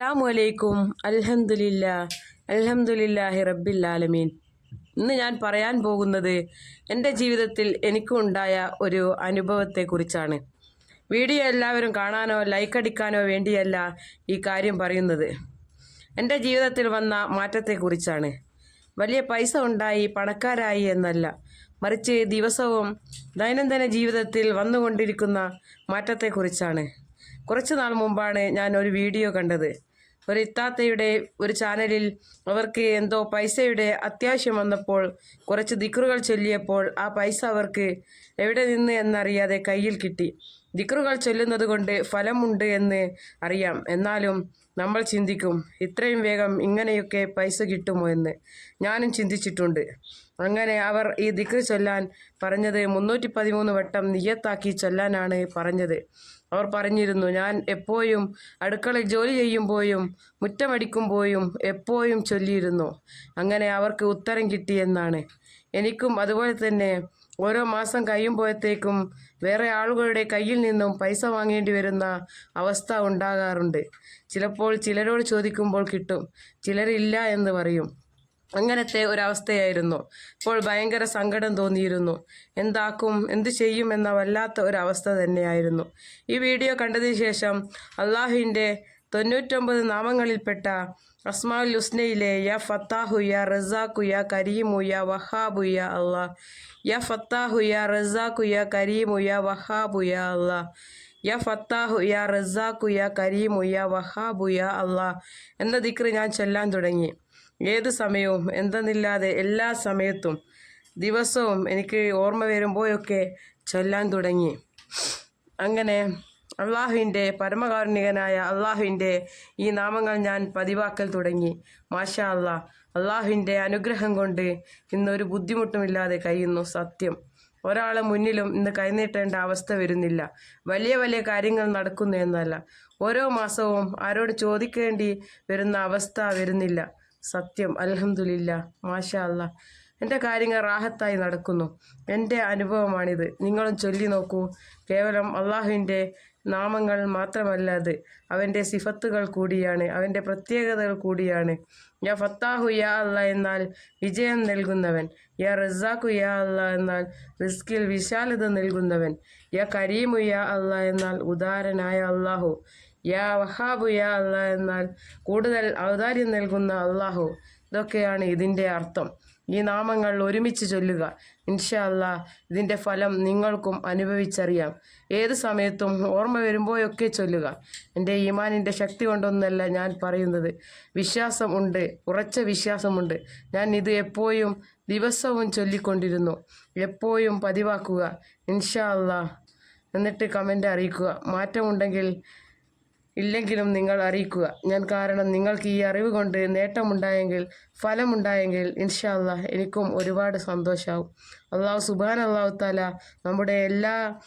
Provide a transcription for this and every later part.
അസ്സാമലൈക്കും അൽഹംദുലില്ല. അൽഹംദുലില്ലാഹി റബ്ബിൽ ആലമീൻ. ഇന്ന് ഞാൻ പറയാൻ പോകുന്നത് എന്റെ ജീവിതത്തിൽ എനിക്കുണ്ടായ ഒരു അനുഭവത്തെക്കുറിച്ചാണ്. വീഡിയോ എല്ലാവരും കാണാനോ ലൈക്ക് അടിക്കാനോ വേണ്ടിയല്ല ഈ കാര്യം പറയുന്നത്. എന്റെ ജീവിതത്തിൽ വന്ന മാറ്റത്തെക്കുറിച്ചാണ്. വലിയ പൈസ ഉണ്ടായി പണക്കാരായി എന്നല്ല. മറിച്ച് ദിവസവും ദൈനംദിന ജീവിതത്തിൽ വന്നുകൊണ്ടിരിക്കുന്ന മാറ്റത്തെക്കുറിച്ചാണ്. കുറച്ച് നാൾ മുമ്പാണ് ഞാൻ ഒരു വീഡിയോ കണ്ടത്. ഒരു ഇത്താത്തയുടെ ഒരു ചാനലിൽ അവർക്ക് എന്തോ പൈസയുടെ അത്യാവശ്യം വന്നപ്പോൾ കുറച്ച് ദിക്റുകൾ ചൊല്ലിയപ്പോൾ ആ പൈസ അവർക്ക് എവിടെ നിന്ന് എന്നറിയാതെ കയ്യിൽ കിട്ടി. ദിക്റുകൾ ചൊല്ലുന്നത് കൊണ്ട് ഫലമുണ്ട് എന്ന് അറിയാം. എന്നാലും നമ്മൾ ചിന്തിക്കും ഇത്രയും വേഗം ഇങ്ങനെയൊക്കെ പൈസ കിട്ടുമോ എന്ന്. ഞാനും ചിന്തിച്ചിട്ടുണ്ട്. അങ്ങനെ അവർ ഈ ദിക്റ് ചൊല്ലാൻ പറഞ്ഞത് മുന്നൂറ്റി പതിമൂന്ന് വട്ടം നിയത്താക്കി ചൊല്ലാനാണ് പറഞ്ഞത്. അവർ പറഞ്ഞിരുന്നു ഞാൻ എപ്പോഴും അടുക്കളയിൽ ജോലി ചെയ്യുമ്പോഴും മുറ്റമടിക്കുമ്പോഴും എപ്പോഴും ചൊല്ലിയിരുന്നു അങ്ങനെ അവർക്ക് ഉത്തരം കിട്ടിയെന്നാണ് എനിക്കും അതുപോലെ തന്നെ ഓരോ മാസം കഴിയുമ്പോഴത്തേക്കും വേറെ ആളുകളുടെ കയ്യിൽ നിന്നും പൈസ വാങ്ങേണ്ടി വരുന്ന അവസ്ഥ ഉണ്ടാകാറുണ്ട്. ചിലപ്പോൾ ചിലരോട് ചോദിക്കുമ്പോൾ കിട്ടും ചിലരില്ല എന്ന് പറയും. അങ്ങനത്തെ ഒരവസ്ഥയായിരുന്നു. ഇപ്പോൾ ഭയങ്കര സങ്കടം തോന്നിയിരുന്നു. എന്താക്കും എന്ത് ചെയ്യും എന്ന വല്ലാത്ത ഒരവസ്ഥ തന്നെയായിരുന്നു. ഈ വീഡിയോ കണ്ടതിന് ശേഷം അള്ളാഹുവിന്റെ തൊണ്ണൂറ്റൊമ്പത് നാമങ്ങളിൽപ്പെട്ട അസ്മാൽ ലുസ്നയിലെ യ ഫത്താഹു യ റസാഖു യ കരീമു വഹാബു അള്ളാ യ ഫത്താഹു യ റസാഖു യ കരീമു വഹാബു അള്ളാ യ ഫത്താഹു യ റസാഖു യ കരീമു വഹാബു അള്ളാ എന്ന ദിക്റ് ഞാൻ ചൊല്ലാൻ തുടങ്ങി. ഏത് സമയവും എന്തെന്നില്ലാതെ എല്ലാ സമയത്തും ദിവസവും എനിക്ക് ഓർമ്മ വരുമ്പോഴൊക്കെ ചൊല്ലാൻ തുടങ്ങി. അങ്ങനെ അള്ളാഹുവിന്റെ പരമകാരുണികനായ അള്ളാഹുവിന്റെ ഈ നാമങ്ങൾ ഞാൻ പതിവാക്കൽ തുടങ്ങി. മാഷാ അള്ളാഹ് അള്ളാഹുവിന്റെ അനുഗ്രഹം കൊണ്ട് ഇന്നൊരു ബുദ്ധിമുട്ടുമില്ലാതെ കഴിയുന്നു സത്യം. ഒരാളെ മുന്നിലും ഇന്ന് കൈനീട്ടേണ്ട അവസ്ഥ വരുന്നില്ല. വലിയ വലിയ കാര്യങ്ങൾ നടക്കുന്നു എന്നല്ല. ഓരോ മാസവും ആരോട് ചോദിക്കേണ്ടി വരുന്ന അവസ്ഥ വരുന്നില്ല. സത്യം. അലഹമുല്ല മാഷാ അല്ല എന്റെ കാര്യങ്ങൾ റാഹത്തായി നടക്കുന്നു. എന്റെ അനുഭവമാണിത്. നിങ്ങളും ചൊല്ലി നോക്കൂ. കേവലം അള്ളാഹുവിന്റെ നാമങ്ങൾ മാത്രമല്ല അത്. അവന്റെ സിഫത്തുകൾ കൂടിയാണ്. അവന്റെ പ്രത്യേകതകൾ കൂടിയാണ്. യാ ഫത്താഹു യാ അല്ല എന്നാൽ വിജയം നൽകുന്നവൻ. യാ റസാഖു യാ അല്ല എന്നാൽ റിസ്കിൽ വിശാലത നൽകുന്നവൻ. യാ കരീമു യാ അല്ല എന്നാൽ ഉദാരനായ അള്ളാഹു. യാ വഹാബു യാ അല്ല എന്നാൽ കൂടുതൽ ഔദാര്യം നൽകുന്ന അള്ളാഹു ഇതൊക്കെയാണ് ഇതിന്റെ അർത്ഥം. ഈ നാമങ്ങൾ ഒരുമിച്ച് ചൊല്ലുക. ഇൻഷാ അല്ലാ ഇതിന്റെ ഫലം നിങ്ങൾക്കും അനുഭവിച്ചറിയാം. ഏത് സമയത്തും ഓർമ്മ വരുമ്പോഴൊക്കെ ചൊല്ലുക. എന്റെ ഈമാനിന്റെ ശക്തി കൊണ്ടൊന്നല്ല ഞാൻ പറയുന്നത്. വിശ്വാസം ഉണ്ട്. ഉറച്ച വിശ്വാസമുണ്ട്. ഞാൻ ഇത് എപ്പോഴും ദിവസവും ചൊല്ലിക്കൊണ്ടിരുന്നു. എപ്പോഴും പതിവാക്കുക. ഇൻഷാ അല്ലാ എന്നിട്ട് കമന്റ് അറിയിക്കുക. മാറ്റമുണ്ടെങ്കിൽ ഇല്ലെങ്കിലും നിങ്ങൾ അറിയിക്കുക. ഞാൻ കാരണം നിങ്ങൾക്ക് ഈ അറിവ് കൊണ്ട് നേട്ടമുണ്ടായെങ്കിൽ ഫലമുണ്ടായെങ്കിൽ ഇൻഷാ അല്ലാഹ് എനിക്കും ഒരുപാട് സന്തോഷമാവും അള്ളാഹു സുബാൻ അള്ളാഹു താല നമ്മുടെ എല്ലാ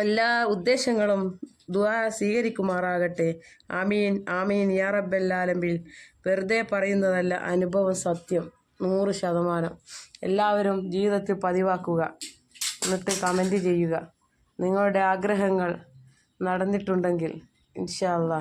എല്ലാ ഉദ്ദേശങ്ങളും ദുആ സ്വീകരിക്കുമാറാകട്ടെ. ആമീൻ ആമീൻ. യാ റബ്ബല്ലാലമ്പിൽ വെറുതെ പറയുന്നതല്ല അനുഭവം സത്യം. നൂറ് ശതമാനം. എല്ലാവരും ജീവിതത്തിൽ പതിവാക്കുക. എന്നിട്ട് കമന്റ് ചെയ്യുക. നിങ്ങളുടെ ആഗ്രഹങ്ങൾ നടന്നിട്ടുണ്ടെങ്കിൽ ഇൻഷാ അല്ലാ